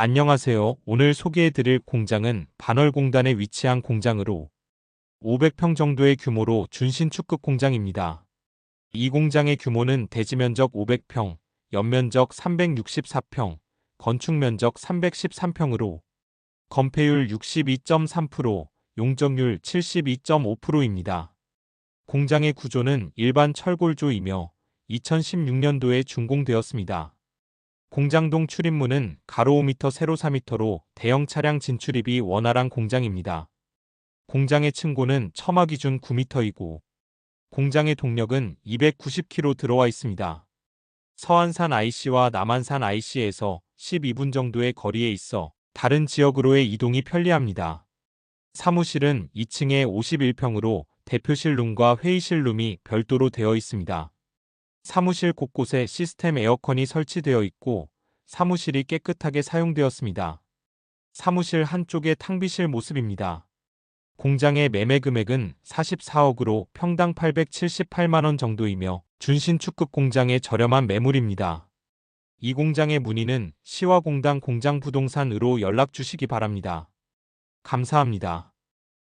안녕하세요. 오늘 소개해드릴 공장은 반월공단에 위치한 공장으로 500평 정도의 규모로 준신 축급 공장입니다. 이 공장의 규모는 대지면적 500평, 연면적 364평, 건축면적 313평으로 건폐율 62.3%, 용적률 72.5%입니다. 공장의 구조는 일반 철골조이며 2016년도에 준공되었습니다. 공장동 출입문은 가로 5m, 세로 4m로 대형 차량 진출입이 원활한 공장입니다. 공장의 층고는 첨화 기준 9m이고 공장의 동력은 290km 들어와 있습니다. 서안산 IC와 남한산 IC에서 12분 정도의 거리에 있어 다른 지역으로의 이동이 편리합니다. 사무실은 2층에 51평으로 대표실 룸과 회의실 룸이 별도로 되어 있습니다. 사무실 곳곳에 시스템 에어컨이 설치되어 있고 사무실이 깨끗하게 사용되었습니다. 사무실 한쪽에 탕비실 모습입니다. 공장의 매매 금액은 44억으로 평당 878만원 정도이며 준신축급 공장의 저렴한 매물입니다. 이 공장의 문의는 시와공단 공장부동산으로 연락 주시기 바랍니다. 감사합니다.